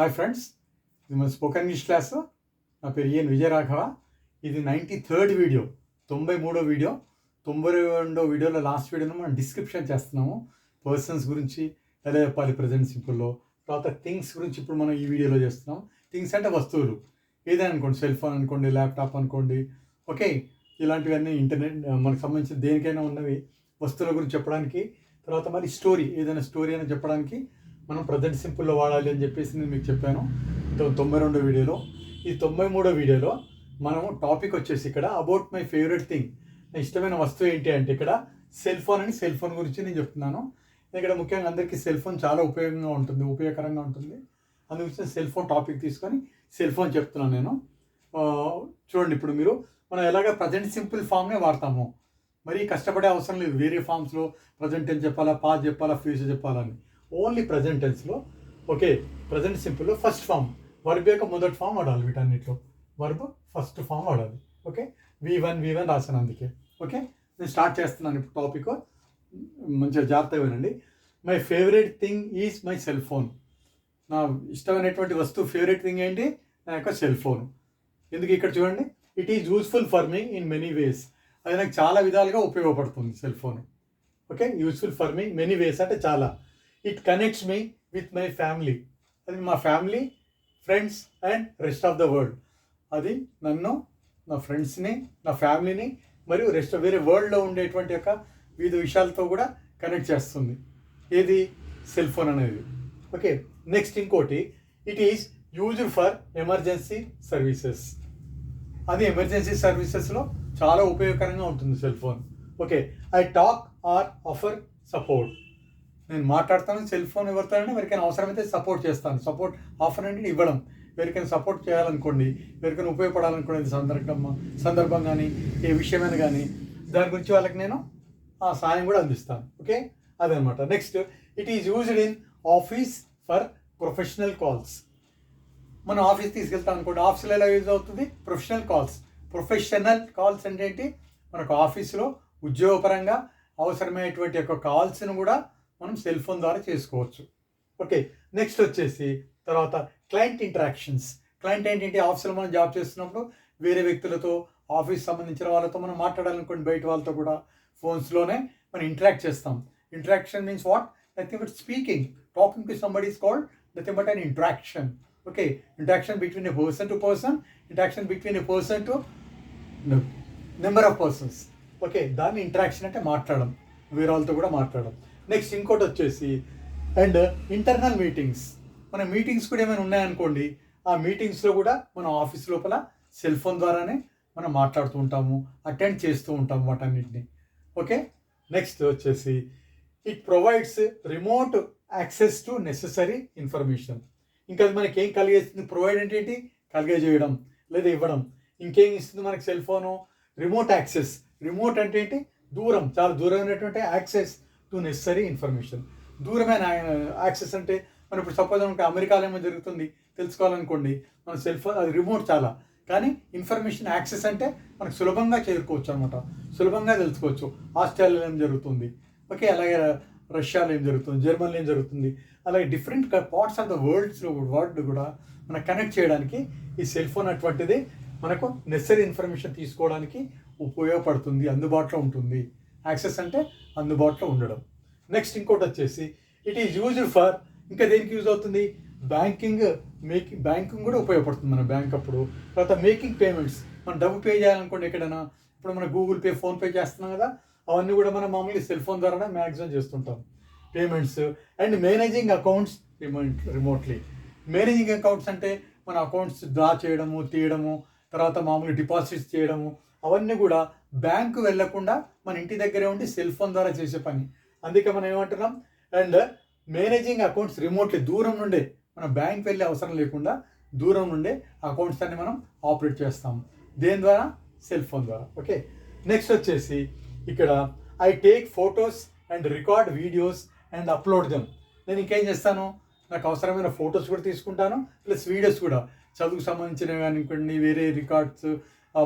Hi friends ఇది మన spoken English class నా పేరు ఈఎన్ విజయరాఘవ. ఇది నైంటీ థర్డ్ వీడియో తొంభై మూడో వీడియో తొంభై రెండో వీడియోలో లాస్ట్ వీడియోలో మనం డిస్క్రిప్షన్ చేస్తున్నాము. పర్సన్స్ గురించి ఎలా చెప్పాలి ప్రజెంట్ సింపుల్లో తర్వాత థింగ్స్ గురించి ఇప్పుడు మనం ఈ వీడియోలో చేస్తున్నాం. థింగ్స్ అంటే వస్తువులు. ఏదైనా అనుకోండి సెల్ ఫోన్ అనుకోండి ల్యాప్టాప్ అనుకోండి. ఓకే ఇలాంటివన్నీ ఇంటర్నెట్ మనకు సంబంధించిన దేనికైనా ఉన్నవి వస్తువుల గురించి చెప్పడానికి. తర్వాత మరి స్టోరీ ఏదైనా స్టోరీ అని చెప్పడానికి. మనం ప్రజెంట్ సింపుల్లో వాడాలి అని చెప్పేసి నేను మీకు చెప్పాను. తొంభై రెండో వీడియోలో. ఈ తొంభై మూడో వీడియోలో మనము టాపిక్ వచ్చేసి ఇక్కడ అబౌట్ మై ఫేవరెట్ థింగ్ నా ఇష్టమైన వస్తువు ఏంటి అంటే ఇక్కడ సెల్ ఫోన్ అని సెల్ ఫోన్ గురించి నేను చెప్తున్నాను. ఇక్కడ ముఖ్యంగా అందరికీ సెల్ ఫోన్ చాలా ఉపయోగంగా ఉంటుంది ఉపయోగకరంగా ఉంటుంది. అందుకోసం సెల్ ఫోన్ టాపిక్ తీసుకొని సెల్ ఫోన్ చెప్తున్నాను నేను. చూడండి ఇప్పుడు మీరు మనం ఎలాగ ప్రజెంట్ సింపుల్ ఫామ్నే వాడతాము? మరీ కష్టపడే అవసరం లేదు వేరే ఫామ్స్లో ప్రజెంట్ ఏం చెప్పాలా పాస్ చెప్పాలా ఫ్యూచర్ చెప్పాలని ఓన్లీ ప్రజెంట్ టెన్స్లో ఓకే ప్రజెంట్ సింపుల్లో ఫస్ట్ ఫామ్ వర్బ్ యొక్క మొదటి ఫామ్ వాడాలి వీటన్నిటిలో. వర్బ్ ఫస్ట్ ఫామ్ వాడాలి. Okay? V one V one రాసాను అందుకే. ఓకే? నేను స్టార్ట్ చేస్తున్నాను ఇప్పుడు టాపిక్ మంచిగా జాగ్రత్తగా వినండి. My favourite thing is my cell phone నా ఇష్టమైనటువంటి వస్తువు ఫేవరెట్ థింగ్ ఏంటి? నా యొక్క సెల్ ఫోన్ ఎందుకు ఇక్కడ చూడండి? It is useful for me in many ways అది నాకు చాలా విధాలుగా ఉపయోగపడుతుంది cell phone okay? Useful for me many ways అంటే చాలా. It connects me with my family అది మా family friends and rest of the world అది నన్ను నా ఫ్రెండ్స్ని నా ఫ్యామిలీని మరియు రెస్ట్ వేరే వరల్డ్లో ఉండేటువంటి యొక్క వివిధ విషయాలతో కూడా కనెక్ట్ చేస్తుంది. ఏది? సెల్ ఫోన్ అనేది. ఓకే నెక్స్ట్ ఇంకోటి. It is used for emergency services అది ఎమర్జెన్సీ సర్వీసెస్లో చాలా ఉపయోగకరంగా ఉంటుంది cell phone okay I talk or offer support నేను మాట్లాడతాను సెల్ ఫోన్ ఎవరితోనైనా ఎవరికైనా అవసరమైతే సపోర్ట్ చేస్తాను. సపోర్ట్ ఆఫర్ అంటే ఇవ్వడం. ఎవరికైనా సపోర్ట్ చేయాలనుకోండి ఎవరికైనా ఉపయోగపడాలనుకోండి సందర్భం సందర్భం కానీ ఏ విషయమైనా కానీ దాని గురించి వాళ్ళకి నేను ఆ సాయం కూడా అందిస్తాను. ఓకే అదనమాట. Next it is used in office for professional calls మనం ఆఫీస్ తీసుకెళ్తాం అనుకోండి. ఆఫీస్లో ఎలా యూజ్ అవుతుంది? ప్రొఫెషనల్ కాల్స్ ప్రొఫెషనల్ కాల్స్ అంటే ఏంటి? మనకు ఆఫీస్లో ఉద్యోగపరంగా అవసరమైనటువంటి యొక్క కాల్స్ను కూడా మనం సెల్ ఫోన్ ద్వారా చేసుకోవచ్చు. ఓకే నెక్స్ట్ వచ్చేసి తర్వాత క్లయింట్ ఇంటరాక్షన్స్ క్లయింట్ ఏంటంటే ఆఫీస్లో మనం జాబ్ చేస్తున్నప్పుడు వేరే వ్యక్తులతో ఆఫీస్ సంబంధించిన వాళ్ళతో మనం మాట్లాడాలనుకోండి బయట వాళ్ళతో కూడా ఫోన్స్లోనే మనం ఇంటరాక్ట్ చేస్తాం. Interaction means what nothing but speaking talking to somebody is called nothing but an interaction okay interaction between a person to person interaction between a person to number of persons okay దాన్ని interaction అంటే మాట్లాడడం. వేరే వాళ్ళతో కూడా మాట్లాడడం. Next ఇంకోటి వచ్చేసి and internal meetings. మన మీటింగ్స్ కూడా ఏమైనా ఉన్నాయనుకోండి ఆ మీటింగ్స్లో కూడా మన ఆఫీస్ లోపల సెల్ ఫోన్ ద్వారానే మనం మాట్లాడుతూ ఉంటాము అటెండ్ చేస్తూ ఉంటాము వాటన్నిటిని. ఓకే? నెక్స్ట్ వచ్చేసి it provides remote access to necessary information. ఇంకా అది మనకి ఏం కలిగేస్తుంది? ప్రొవైడ్ అంటే ఏంటి? కలిగజేయడం లేదా ఇవ్వడం. ఇంకేం ఇస్తుంది మనకి cell phone? Remote access. Remote అంటే ఏంటి? దూరం. చాలా దూరమైనటువంటి యాక్సెస్. టు నెసరీ ఇన్ఫర్మేషన్ దూరమైన యాక్సెస్ అంటే మనం ఇప్పుడు సపోజ్ అనుకుంటే అమెరికాలో ఏమో జరుగుతుంది తెలుసుకోవాలనుకోండి మన సెల్ ఫోన్ అది రిమోట్ చాలా. కానీ ఇన్ఫర్మేషన్ యాక్సెస్ అంటే మనకు సులభంగా చేరుకోవచ్చు అనమాట సులభంగా తెలుసుకోవచ్చు. ఆస్ట్రేలియాలో ఏం జరుగుతుంది? ఓకే అలాగే రష్యాలో ఏం జరుగుతుంది? జర్మనీలో ఏం జరుగుతుంది? అలాగే డిఫరెంట్ పార్ట్స్ ఆఫ్ ద వరల్డ్స్లో వరల్డ్ కూడా మనకు కనెక్ట్ చేయడానికి ఈ సెల్ ఫోన్ అటువంటిది మనకు నెసరీ ఇన్ఫర్మేషన్ తీసుకోవడానికి ఉపయోగపడుతుంది అందుబాటులో ఉంటుంది. యాక్సెస్ అంటే అందుబాటులో ఉండడం. నెక్స్ట్ ఇంకోటి వచ్చేసి ఇట్ ఈజ్ యూజ్డ్ ఫర్ ఇంకా దేనికి యూజ్ అవుతుంది? బ్యాంకింగ్ మేకింగ్ బ్యాంకింగ్ కూడా ఉపయోగపడుతుంది మన బ్యాంక్ అప్పుడు. తర్వాత మేకింగ్ పేమెంట్స్ మనం డబ్బు పే చేయాలనుకోండి ఎక్కడైనా. ఇప్పుడు మన గూగుల్ పే ఫోన్పే చేస్తున్నాం కదా అవన్నీ కూడా మనం మామూలుగా సెల్ ఫోన్ ద్వారానే మ్యాక్సిమం చేస్తుంటాం. Payments and managing accounts remote remotely managing accounts అంటే మన అకౌంట్స్ డ్రా చేయడము తీయడము తర్వాత మామూలు డిపాజిట్స్ చేయడము అవన్నీ కూడా బ్యాంకు వెళ్ళకుండా మన ఇంటి దగ్గరే ఉండి సెల్ ఫోన్ ద్వారా చేసే పని. అందుకే మనం ఏమంటున్నాం? అండ్ మేనేజింగ్ అకౌంట్స్ రిమోట్లీ దూరం నుండే మనం బ్యాంక్ వెళ్ళే అవసరం లేకుండా దూరం నుండే అకౌంట్స్ అన్ని మనం ఆపరేట్ చేస్తాం దేని ద్వారా? సెల్ ఫోన్ ద్వారా. ఓకే? నెక్స్ట్ వచ్చేసి ఇక్కడ I take photos and record videos and upload them. నేను ఇంకేం చేస్తాను? నాకు అవసరమైన ఫొటోస్ కూడా తీసుకుంటాను ప్లస్ వీడియోస్ కూడా. చదువుకు సంబంధించినవి అనుకోండి వేరే రికార్డ్స్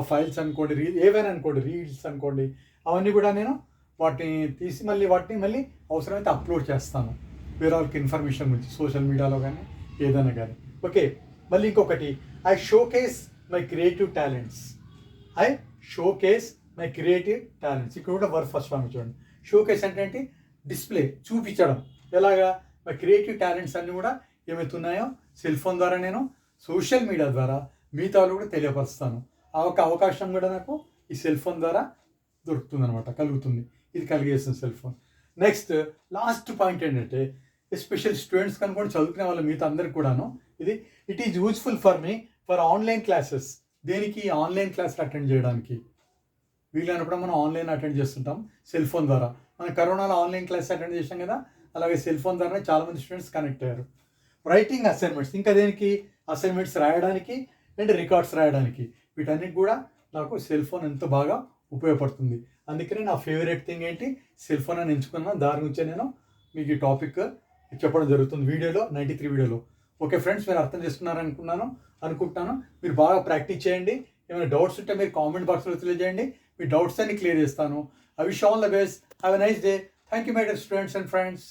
ఫైల్స్ అనుకోండి రీ ఏవైనా అనుకోండి రీల్స్ అనుకోండి అవన్నీ కూడా నేను వాటిని తీసి మళ్ళీ వాటిని మళ్ళీ అవసరమైతే అప్లోడ్ చేస్తాను. వేరే వాళ్ళకి ఇన్ఫర్మేషన్ గురించి సోషల్ మీడియాలో కానీ ఏదైనా కానీ. ఓకే మళ్ళీ ఇంకొకటి I showcase my creative talents I showcase my creative talents ఇక్కడ కూడా వర్క్ ఫస్ట్ ఫామ్ చూడండి. షోకేస్ అంటే ఏంటి? డిస్ప్లే చూపించడం. ఎలాగా? మై క్రియేటివ్ టాలెంట్స్ అన్నీ కూడా ఏమవుతున్నాయో సెల్ ఫోన్ ద్వారా నేను సోషల్ మీడియా ద్వారా మిగతా వాళ్ళు కూడా తెలియపరుస్తాను. ఆ ఒక అవకాశం కూడా నాకు ఈ సెల్ ఫోన్ ద్వారా దొరుకుతుంది అనమాట కలుగుతుంది. ఇది కలిగేస్తుంది cell phone. Next last point ఏంటంటే ఎస్పెషల్ స్టూడెంట్స్ కనుకొని చదువుకునే వాళ్ళ మిగతా అందరికి కూడాను ఇది it is useful for me for online classes దేనికి ఆన్లైన్ క్లాసులు అటెండ్ చేయడానికి? వీలైనప్పుడు మనం ఆన్లైన్ అటెండ్ చేస్తుంటాం సెల్ ఫోన్ ద్వారా. మనం కరోనాలో ఆన్లైన్ క్లాస్ అటెండ్ చేసాం కదా అలాగే సెల్ ఫోన్ ద్వారానే చాలామంది స్టూడెంట్స్ కనెక్ట్ అయ్యారు. రైటింగ్ అసైన్మెంట్స్ ఇంకా దేనికి? అసైన్మెంట్స్ రాయడానికి అండ్ రికార్డ్స్ రాయడానికి? వీటన్నిటి కూడా నాకు సెల్ ఫోన్ ఎంతో బాగా ఉపయోగపడుతుంది. అందుకనే నా ఫేవరెట్ థింగ్ ఏంటి? సెల్ ఫోన్ అని ఎంచుకున్నాను దాని నుంచే నేను మీకు ఈ టాపిక్ చెప్పడం జరుగుతుంది వీడియోలో నైంటీ త్రీ వీడియోలో. ఓకే ఫ్రెండ్స్ మీరు అర్థం చేసుకున్నారు అనుకున్నాను అనుకుంటున్నాను. మీరు బాగా ప్రాక్టీస్ చేయండి. ఏమైనా డౌట్స్ ఉంటే మీరు కామెంట్ బాక్స్లో తెలియజేయండి. మీ డౌట్స్ అన్ని క్లియర్ చేస్తాను. అవి Shan the best have a nice day thank you my dear students and friends